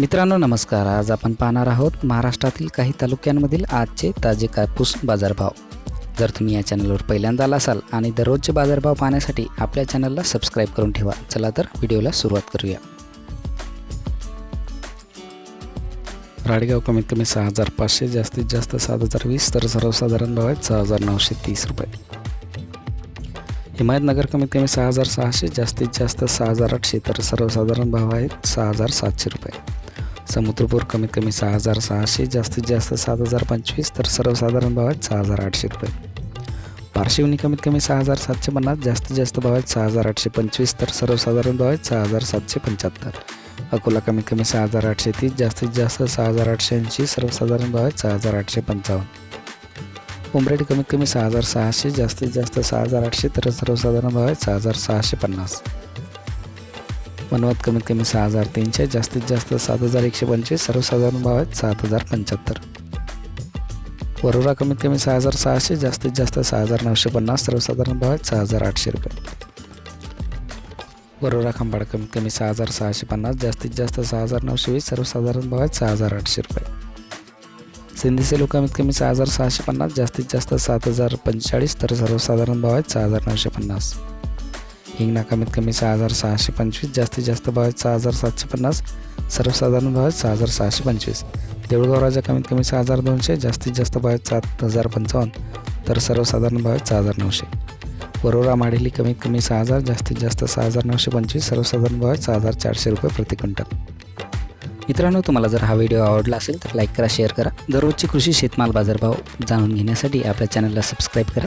मित्रांनो नमस्कार. आज आपण पाहणार आहोत महाराष्ट्रातील काही तालुक्यांमधील आजचे ताजे कापूस बाजारभाव. जर तुम्ही या चॅनलवर पहिल्यांदा आला असाल आणि दररोजचे बाजारभाव पाहण्यासाठी आपल्या चॅनलला सबस्क्राईब करून ठेवा. चला तर व्हिडिओला सुरुवात करूया. राडेगाव कमीत कमी सहा हजार पाचशे जास्तीत जास्त सात हजार वीस तर सर्वसाधारण भाव आहेत सहा हजार नऊशे तीस रुपये. हिमायतनगर कमीत कमी सहा हजार सहाशे जास्तीत जास्त सहा हजार आठशे तर सर्वसाधारण भाव आहेत सहा हजार सातशे रुपये. समुद्रपूर कमीत कमी सहा हजार सहाशे जास्तीत जास्त सात हजार पंचवीस तर सर्वसाधारण भाव आहेत सहा हजार आठशे रुपये पारशिवनी कमीत कमी सहा हजार सातशे पन्नास जास्तीत जास्त भाव आहेत सहा हजार आठशे पंचवीस तर सर्वसाधारण भाव आहेत सहा हजार सातशे पंच्याहत्तर अकोला कमीत कमी सहा हजार आठशे तीस जास्तीत जास्त सहा हजार आठशे ऐंशी सर्वसाधारण भाव आहेत सहा हजार आठशे पंचावन्न उमरेड कमीत कमी सहा हजार सहाशे जास्तीत जास्त सहा हजार आठशे तर सर्वसाधारण भाव आहेत सहा हजार सहाशे पन्नास मनवत कमीत कमी सहा हजार तीनशे जास्तीत जास्त सात हजार एकशे पंचवीस सर्वसाधारण भाव आहेत सात हजार पंच्याहत्तर. वरोरा कमीत कमी सहा हजार सहाशे जास्तीत जास्त सहा हजार नऊशे पन्नास सर्वसाधारण भाव आहेत सहा हजार आठशे रुपये. वरोरा खंबाड कमीत कमी सहा हजार सहाशे पन्नास जास्तीत जास्त सहा हजार नऊशे वीस सर्वसाधारण भाव आहेत सहा हजार आठशे रुपये. सिंधी सेलू कमीत कमी सहा हजार सहाशे पन्नास जास्तीत जास्त सात हजार पंचेचाळीस तर सर्वसाधारण भाव आहेत सहा हजार नऊशे पन्नास. हिंगणा कमीत कमी सहा हजार सहाशे पंचवीस जास्तीत जास्त भाव आहेत सहा हजार सातशे पन्नास सर्वसाधारण भाव आहेत सहा हजार सहाशे पंचवीस. देऊळगाव राजा कमीत कमी सहा हजार दोनशे जास्तीत जास्त भाव आहेत सात हजार पंचावन्न तर सर्वसाधारण भाव आहेत सहा हजार नऊशे. वरोरा माडेली कमीत कमी सहा हजार जास्तीत जास्त सहा हजार नऊशे पंचवीस सर्वसाधारण भाव आहेत सहा हजार चारशे रुपये प्रति क्विंटल. मित्रांनो तुम्हाला जर हा व्हिडिओ आवडला असेल तर लाईक करा शेअर करा. दररोजचे कृषी शेतमाल बाजारभाव जाणून घेण्यासाठी आपल्या चॅनलला सबस्क्राईब करा.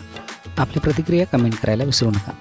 आपली प्रतिक्रिया कमेंट करायला विसरू नका.